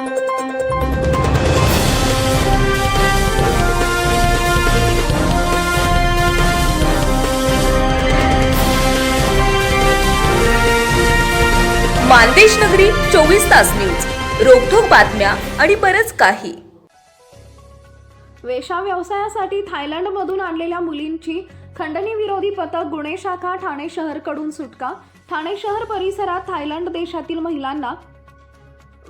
मानदेश नगरी चोवीस तास न्यूज. रोखोक बातम्या आणि बरच काही. वेशा व्यवसायासाठी थायलंडमधून आणलेल्या मुलींची खंडणी विरोधी पथक गुन्हे शाखा ठाणे शहरकडून सुटका. ठाणे शहर परिसरात थायलंड देशातील महिलांना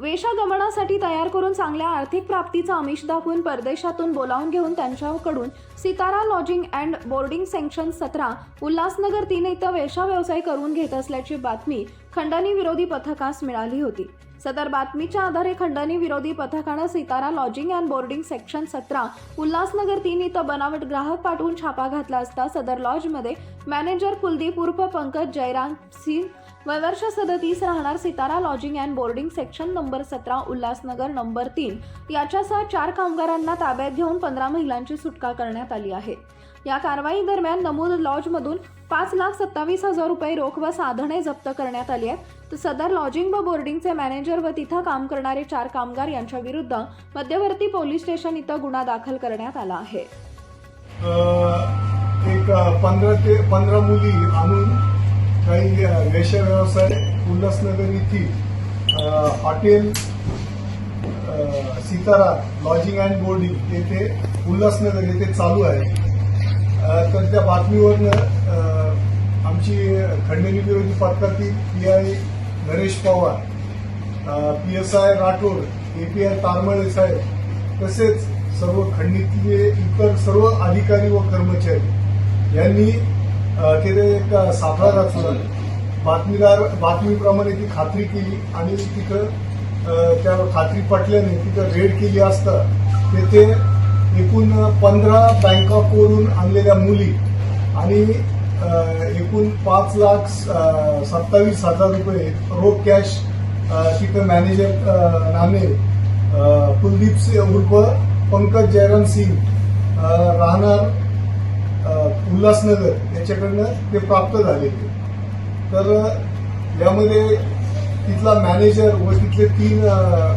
वेशागमनासाठी तयार करून चांगल्या आर्थिक प्राप्तीचा आमिष दाखवून परदेशातून बोलावून घेऊन त्यांच्याकडून Sitara lodging and boarding section सतरा उल्हासनगर तीन इथं वेशा व्यवसाय करून घेत असल्याची बातमी खंडणी विरोधी पथकास मिळाली होती. सदर बातमीच्या आधारे खंडणी विरोधी पथकानं Sitara lodging and boarding section सतरा उल्हासनगर तीन इथं बनावट ग्राहक पाठवून छापा घातला असता सदर लॉजमध्ये मॅनेजर कुलदीप उर्फ पंकज जयराम सिंग वयवर्ष सदतीस राहणार Sitara lodging and boarding section number सतरा उल्हासनगर नंबर तीन. याच्यासह चार कामगारांना ताब्यात घेऊन पंधरा महिलांची सुटका करण्यात आली आहे. या कारवाई दरम्यान नमूद लॉजमधून पाच लाख सत्तावीस हजार रुपये रोख व साधने जप्त करण्यात आली आहेत. तर सदर लॉजिंग व बोर्डिंगचे मॅनेजर व तिथं काम करणारे चार कामगार यांच्या विरुद्ध मध्यवर्ती पोलीस स्टेशन इथं गुन्हा दाखल करण्यात आला आहे. एक पंधरा ते पंधरा मुली आणून काही अ, व्यवसाय उल्हासनगर येथील hotel Sitara lodging and boarding येथे उल्हासनगर येथे चालू आहे. तर त्या बातमीवरनं आमची खंडणी विरोधी पथकातील P I Naresh Pawar P S I Rathod API Tarmale साहेब तसेच सर्व खंडीतले इतर सर्व अधिकारी व कर्मचारी यांनी अ, एक सापळा रचला बातमीदार बातमीप्रमाणे ती खात्री केली आणि तिथं त्या खात्री पटल्याने तिथं रेड केली असता तेथे एकूण पंधरा बँकॉकवरून आणलेल्या मुली आणि एकूण पाच लाख सत्तावीस हजार रुपये रोख कॅश तिथं मॅनेजर नामे कुलदीप सिंह उर्फ पंकज जयराम सिंग राहणार उल्हासनगर. याच्याकडनं ते प्राप्त झालेले तर यामध्ये तिथला मॅनेजर व तिथले तीन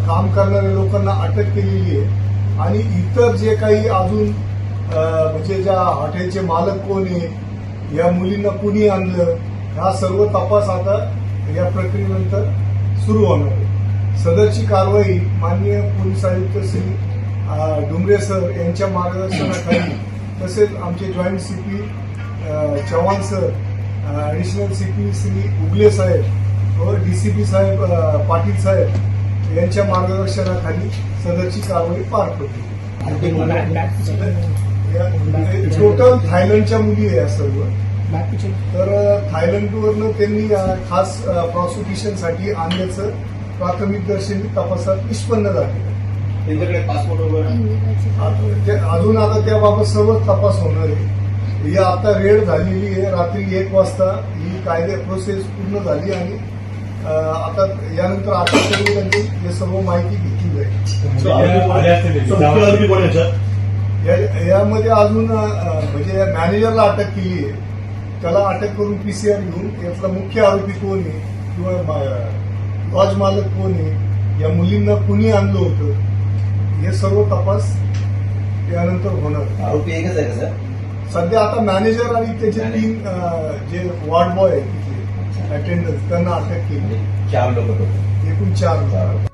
काम करणाऱ्या लोकांना अटक केलेली आहे. आणि इतर जे काही अजून म्हणजे ज्या हॉटेलचे मालक कोण आहे या मुलींना कुणी आणलं हा सर्व तपास आता या प्रक्रियेनंतर सुरू होणार आहे. सदरची कारवाई माननीय पोलीस आयुक्त श्री डुमरे सर यांच्या मार्गदर्शनाखाली तसेच आमचे joint CP Chavan sir additional CP Shri Ugale साहेब व डीसीपी साहेब अ, पाटील साहेब यांच्या मार्गदर्शनाखाली सदरची कारवाई पार पडली. टोटल थायलंडच्या मुली आहे या सर्व. तर थायलंडवरनं त्यांनी खास प्रॉसिक्युशनसाठी आणल्याचं प्राथमिक दर्शनी तपासात निष्पन्न झाले. त्यांच्याकडे पासपोर्ट वगैरे? अजून आता त्याबाबत सर्व तपास होणार आहे. ही आता रेड झालेली आहे. रात्री एक वाजता ही कायदे प्रोसेस पूर्ण झाली आणि आता यानंतर करून त्यांची हे सर्व माहिती घेतली जाईल. या- यामध्ये अजून म्हणजे मॅनेजरला अटक केली आहे. त्याला अटक करून पीसीआर घेऊन यातला मुख्य आरोपी कोण आहे किंवा लॉज मालक कोण आहे या मुलींना कुणी आणलं होतं हे सर्व तपास यानंतर होणार. आरोपी एकच आहे का सर? सध्या आता मॅनेजर आणि त्याचे तीन जे वॉर्ड बॉय अटेंडन्स त्यांना अटक केली. चार लोक एकूण चार.